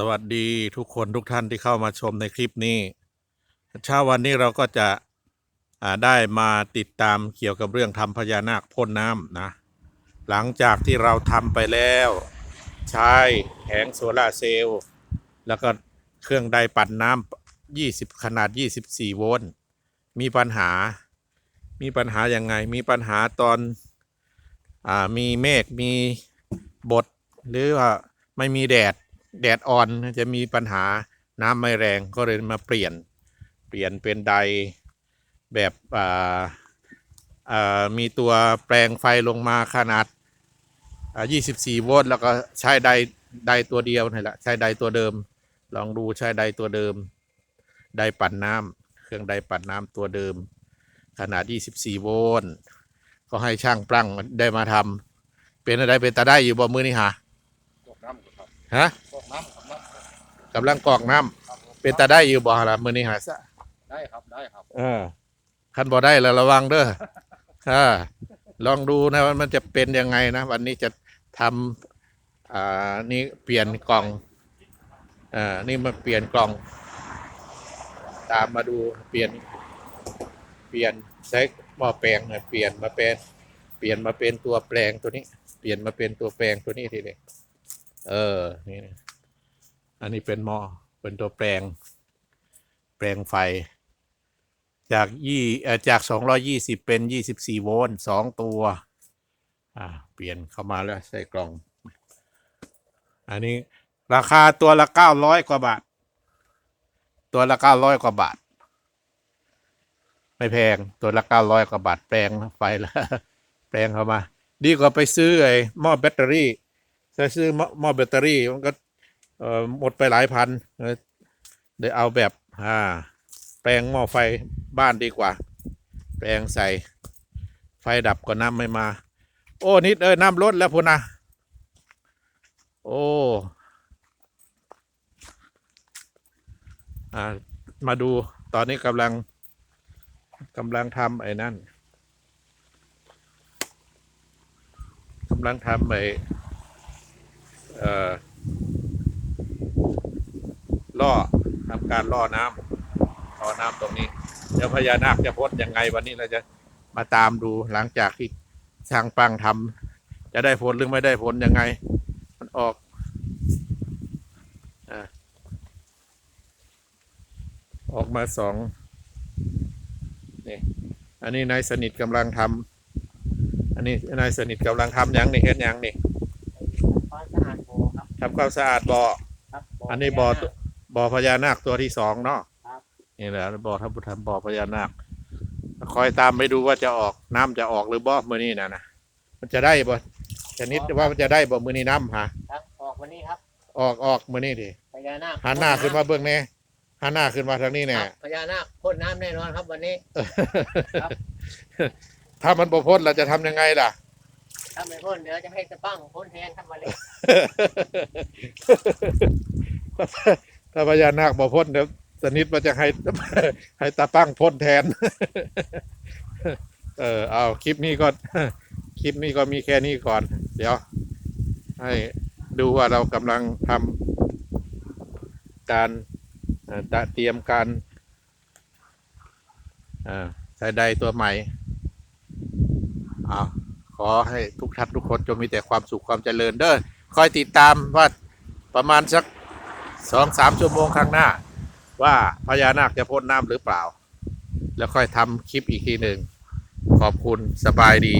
สวัสดีทุกคนทุกท่านที่เข้ามาชมในคลิปนี้ เช้าวันนี้เราก็จะได้มาติดตามเกี่ยวกับเรื่องทำพญานาคพ่นน้ำนะ หลังจากที่เราทำไปแล้ว ใช้แผงโซลาร์เซลล์แล้วก็เครื่องไดปั่นน้ำ20 ขนาด 24 โวลต์มีปัญหา มีปัญหายังไง มีปัญหาตอนอมีเมฆมีบดหรือว่าไม่มีแดด แดดอ่อนจะมีปัญหาน้ำไม่แรงก็เลยมาเปลี่ยน เปลี่ยนเป็นไดแบบอ่าอ่ามีตัวแปลงไฟลงมาขนาดอ่า24 โวลต์แล้วก็ใช้ไดไดตัวเดียวนี่แหละใช้ไดตัวเดิม ลองดูใช้ไดตัวเดิม ไดปั่นน้ำเครื่องไดปั่นน้ำตัวเดิม ขนาด 24 โวลต์ก็ให้ช่างปลั้งได้มาทำเป็นอะไรเป็นตาได้อยู่บ่มือนี่ฮะกอกน้ำครับฮะ กอกน้ำครับน้ำกำลังกรอกน้ำเป็นตาได้อยู่บ่ล่ะมือนี้หาซะได้ครับได้ครับเออคันบ่ได้แล้วระวังเด้ออ่าลองดูนะว่ามันจะเป็นยังไงนะ วันนี้จะทำอ่านี่เปลี่ยนกล่องอ่านี่มาเปลี่ยนกล่อง ตามมาดูเปลี่ยน เปลี่ยนใช้หม้อแปลงเนี่ยเปลี่ยนมาเป็นเปลี่ยนมาเป็นตัวแปลงตัวนี้ เปลี่ยนมาเป็นตัวแปลงตัวนี้ทีนี้เออนี่นะ อันนี้เป็นหม้อเป็นตัวแปลง แปลงไฟ จากยี่จากสองร้อยี่สิบเป็นยี่สิบสี่โวลต์สองตัว อ่า เปลี่ยนเข้ามาแล้วใส่กล่อง อันนี้ราคาตัวละเก้าร้อยกว่าบาท ตัวละเก้าร้อยกว่าบาท ไม่แพงตัวละเก้าร้อยกว่าบาทแปลงไฟแล้วแปลงเข้ามา ดีกว่าไปซื้อไอ้หม้อแบตเตอรี่ถ้าซื้อหม้อหม้อแบตเตอรี่มันก็ เอ่อหมดไปหลายพันเดี๋ยวเอาแบบอ่าแปลงหม้อไฟบ้านดีกว่า แปลงใส่ ไฟดับก็น้ำไม่มา โอ้นิดเอ้ยน้ำลดแล้วพูนนะโอ้อ่ามาดูตอนนี้กำลังกำลังทำไอ้นั่นกำลังทำไอ้เอ่อ ล่อทำการล่อน้ำท่อน้ำตรงนี้เดี๋ยวพญานาคจะพ้นยังไงวันนี้เราจะมาตามดูหลังจากที่ช่างปังทำจะได้ผลหรือไม่ได้ผลยังไง มันออกอาออกมาสองนี่อันนี้นายสนิทกำลังทำอันนี้นายสนิทกำลังทำหยังนี่เห็นหยังนี่ความสะอาดโบครับทำความสะอาดบ่อครับอันนี้บ่อตัว บ่อพญานาคตัวที่สองเนาะครับนี่แหละบ่อทับพุทธบ่อพญานาคคอยตามไปดูว่าจะออกน้ำจะออกหรือบ่มือนี้นะนะมันจะได้บ่ชนิดว่ามันจะได้บ่มือนี้น้ำฮะครับออกวันนี้ครับ ออกออกมือนี้ดิพญานาคหันหน้าขึ้นมาเบื้องแน่หันหน้าขึ้นมาทางนี้คแน่รับพญานาคพ่นน้ำแน่นอนครับวันนี้ครับถ้ามันบ่พ้นเราจะทำยังไงล่ะถ้าไม่พ่นเดี๋ยวจะให้สปังพ่นแทนครับวันนี้ ถ้าพญานาคบ่พ้นเดี๋ยวสนิทมันจะให้ให้ตาปั้งพ้นแทน เออเอาคลิปนี้ก็คลิปนี้ก็มีแค่นี้ก่อน เดี๋ยว ให้ดูว่าเรากำลังทำการเอ่อเตรียมการเอ่ใช้ใดตัวใหม่เอาขอให้ทุกท่านทุกคนจงมีแต่ความสุขความเจริญเด้อคอยติดตามว่าประมาณสัก สองสามชั่วโมงข้างหน้า ว่าพญานาคจะพ่นน้ำหรือเปล่า แล้วค่อยทำคลิปอีกทีหนึ่ง ขอบคุณสบายดี